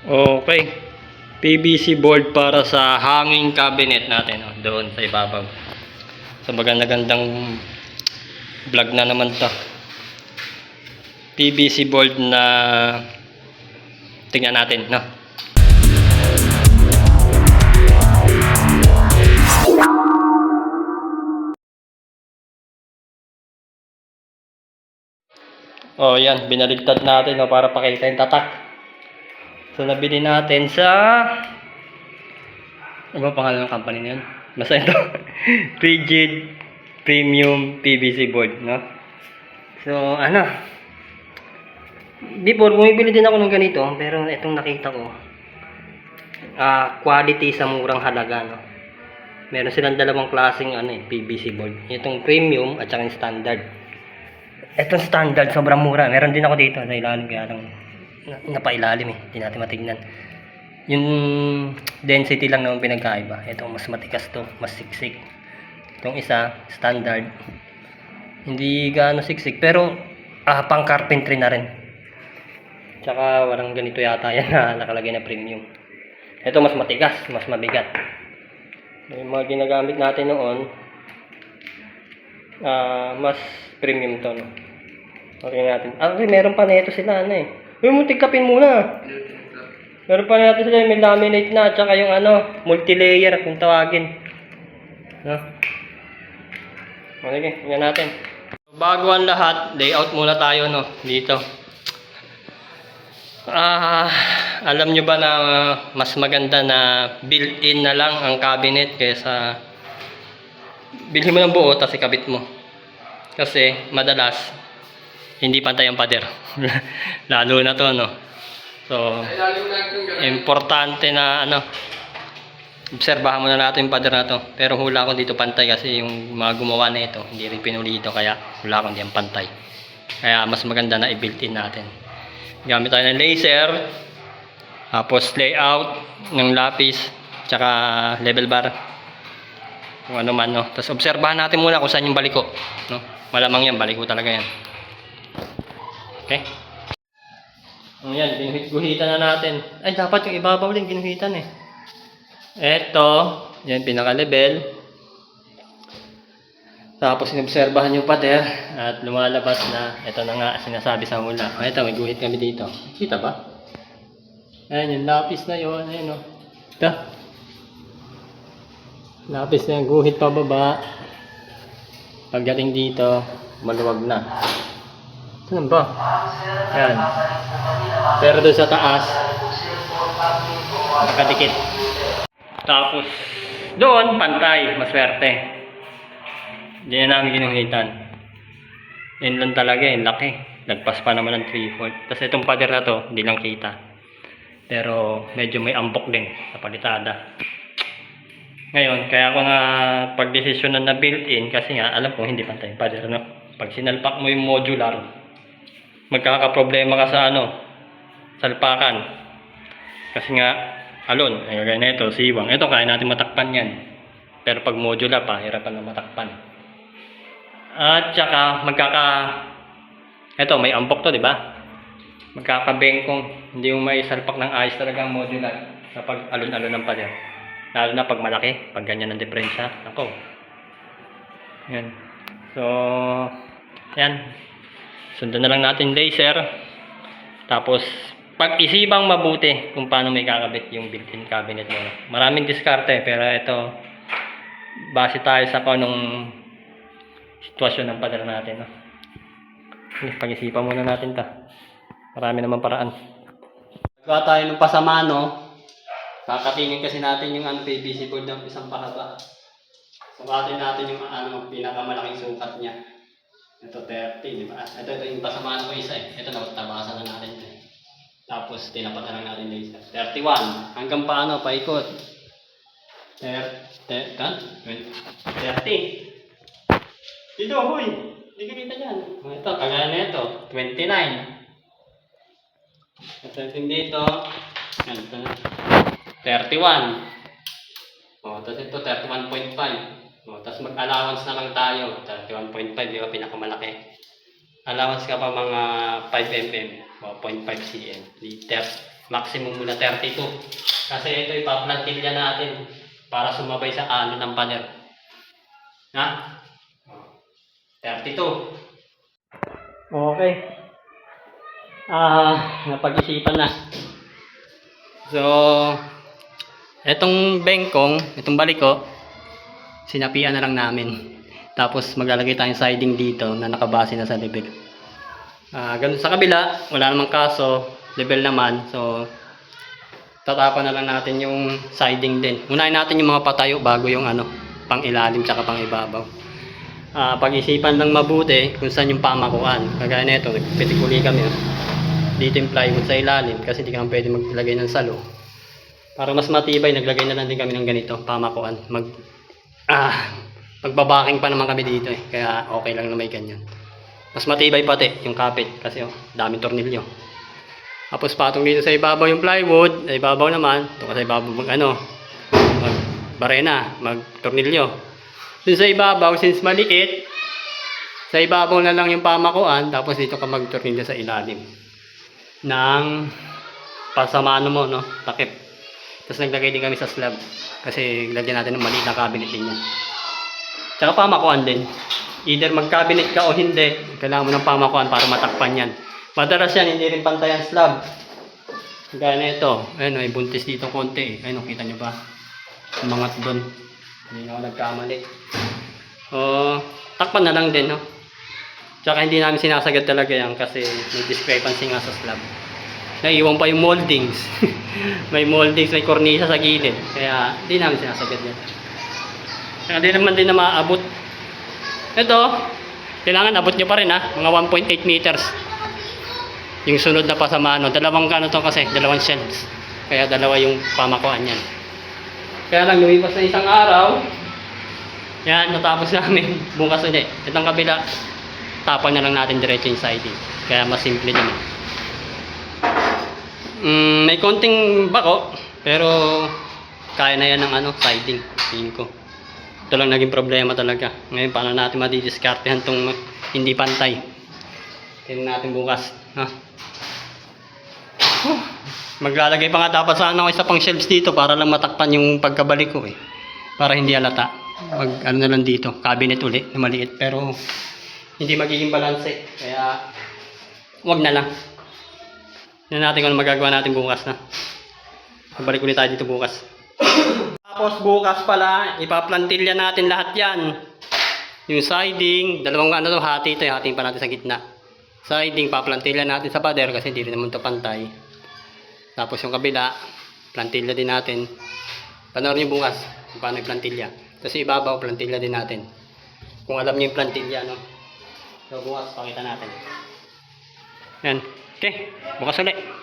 Okay. PVC board para sa hanging cabinet natin. Oh, doon sa ibabaw. So maganda-gandang vlog na naman to. PVC board na tingnan natin, no? Oh, yan, binaligtad natin no, para pakita yung tatak. So, nabili natin sa... Ano ba pangalan ng company na yun? Basta ito. Rigid Premium PVC board, no? So, ano? Before, bumibili din ako ng ganito, pero itong nakita ko, ah quality sa murang halaga, no? Meron silang dalawang klaseng ano, eh, PVC board. Itong premium at saka yung standard. Itong standard, sobrang mura. Meron din ako dito sa ilalim, kaya lang napailalim eh. Hindi natin matignan. Yung density lang naman pinagkaiba. Ito mas matikas to, mas siksik. Itong isa, standard. Hindi gaano siksik, pero ah, pang carpentry na rin. Tsaka walang ganito yata yan na nakalagay na premium. Ito mas matigas, mas mabigat. Yung mga ginagamit natin noon, ah mas premium to, no? Okay natin. Ah, okay, meron pa na ito sila, ano eh. Uy, muntik kapin muna. Meron pa natin sila, may laminate na, tsaka yung ano, multi-layer kung tawagin. No? Okay, tingnan natin. Bago ang lahat, layout muna tayo, no? Dito. Ah, alam nyo ba na mas maganda na built-in na lang ang cabinet kaysa bilhin mo ng buo tapos ikabit mo. Kasi madalas hindi pantay ang pader. Lalo na to no. So importante na ano obserbahan muna natin yung pader na to. Pero hula ko dito pantay kasi yung mga gumawa na ito hindi rin pinulido kaya hula ko hindi ang pantay. Kaya mas maganda na i-built-in natin. Gamit tayo ng laser, tapos layout ng lapis, tsaka level bar. Kung ano man, no. Tapos obserbahan natin muna kung saan yung baliko. No? Malamang yan, baliko talaga yan. Okay? O yan, ginuhit-guhitan na natin. Ay, dapat yung ibabaw din, ginuhitan eh. Eto, yan, pinaka-level. Tapos inobserbahan yung pader at lumalabas na ito na nga sinasabi sa hula. O ito, may guhit kami dito. Kita ba? Ayan, yung lapis na yun. Ayan o. Ito. Lapis na yung guhit pababa. Pagdating dito, maluwag na. Saan ba? Ayan. Pero doon sa taas, nakadikit. Tapos, doon, pantay, maswerte. Hindi na namin ginuhitan. Yun lang talaga eh, laki. Lagpas pa naman ng 3 Tapos itong pader na to, hindi lang kita. Pero medyo may ambok din sa palitada. Ngayon, kaya ako nga pagdesisyonan na built-in kasi nga alam ko hindi pantay yung pader. No? Pag sinalpak mo yung modular, magkakaproblema ka sa ano, salpakan. Kasi nga, alon, ay gaya na ito, siwang. Ito, kaya natin matakpan yan. Pero pag modular pa, hirapan na matakpan. At saka magkaka Ito, may ampok to, di ba? Magkakabengkong, hindi mo may salpak ng ayos talaga ang modular kapag alon-alon ng pader. Lalo na pag malaki, pag ganyan ang diferensya. Ako. Yan. So, yan. Sundan na lang natin laser. Tapos, pag-isipang mabuti kung paano may kakabit yung built-in cabinet mo. Maraming diskarte, pero ito, base tayo sa kung anong sitwasyon ng pader natin. No? Pag-isipan muna natin ta. Marami naman paraan. Nagawa tayo ng pasama, no? Kakatingin kasi natin yung ano, PVC board ng isang pahaba. Sukatin natin yung ano, pinakamalaking sukat niya. Ito 30, di ba? Ito, ito yung pasamaan ko isa eh. Ito na, tabasan na natin eh. Tapos, tinapat na lang natin laser. 31. Hanggang paano, paikot. 30. 30. Dito, huy! Hindi ka kita dyan. Ito, kagaya na ito. 29. Ito yung dito. Ito na. 31. O, tapos ito, 31.5. O, tapos mag-allowance na lang tayo. 31.5, di ba? Pinakamalaki. Allowance ka pa mga 5 mm o 0.5 cm. Liter. maximum muna 32. Kasi ito ipaplantilya natin para sumabay sa ano ng pader. Ha? 32. Okay. Ah, napag-isipan na. So, etong bengkong, itong baliko, sinapian na lang namin. Tapos maglalagay tayong siding dito na nakabase na sa level. Ah, ganun sa kabila, wala namang kaso, level naman. So, tatapan na lang natin yung siding din. Unahin natin yung mga patayo bago yung ano, pang ilalim tsaka pang ibabaw. Ah, pag-isipan lang mabuti kung saan yung pamakuan. Kagaya nito, nagpitikuli kami. Oh. Dito yung plywood sa ilalim kasi hindi ka naman pwede maglagay ng salo. Para mas matibay, naglagay na lang din kami ng ganito, pamakuan. Mag, ah, magbabaking pa naman kami dito eh. Kaya okay lang na may ganyan. Mas matibay pati yung kapit kasi oh, daming tornilyo. Tapos patong dito sa ibabaw yung plywood, sa ibabaw naman, ito sa ibabaw mag ano, mag barena, mag tornilyo. Dun sa ibabaw, since maliit, sa ibabaw na lang yung pamakuan, tapos dito ka mag tornilyo sa ilalim ng pasamano mo, no? Takip. Tapos naglagay din kami sa slab kasi lagyan natin ng maliit na cabinet din yan. Tsaka pamakuan din. Either mag-cabinet ka o hindi, kailangan mo ng pamakuan para matakpan yan. Madalas yan, hindi rin pantay ang slab. Gaya ito. Ayun, may buntis dito konti. Ayun, kita nyo ba? Umangat doon. Hindi na ako nagkamali. Oh, takpan na lang din, no? Tsaka hindi namin sinasagad talaga yan kasi may discrepancy nga sa slab. Naiwan pa yung moldings. may moldings, may cornisa sa gilid. Kaya hindi namin sinasagad yan. Kaya di naman din na maaabot. Ito, kailangan abot nyo pa rin ha. Mga 1.8 meters. Yung sunod na pasamano. Dalawang ano to kasi, dalawang shelves. Kaya dalawa yung pamakuan yan. Kaya lang lumipas na isang araw. Yan, natapos namin. Bukas ulit. Itong kabila, tapon na lang natin diretso yung siding. Kaya mas simple naman. Mm, may konting bako, pero kaya na yan ng ano, siding. Tingin ko. Ito lang naging problema talaga. Ngayon, paano natin madidiskartehan tong hindi pantay? Tingnan natin bukas. Ha? Maglalagay pa nga dapat sana ako isa pang shelves dito para lang matakpan yung pagkabalik ko eh. Para hindi alata. Mag ano na lang dito, cabinet ulit na maliit pero hindi magiging balanse. Kaya wag na lang. Tignan natin kung ano magagawa natin bukas na. Balik ulit tayo dito bukas. Tapos bukas pala, ipaplantilya natin lahat yan. Yung siding, dalawang ano to, hati ito, hatiin pa natin sa gitna. Siding, paplantilya natin sa pader kasi hindi naman ito pantay. Tapos yung kabila, plantilya din natin. Panoorin niyo bukas kung paano i-plantilya. Tapos yung ibabaw, plantilya din natin. Kung alam niyo yung plantilya, no? So bukas, pakita natin. Yan. Okay, bukas ulit.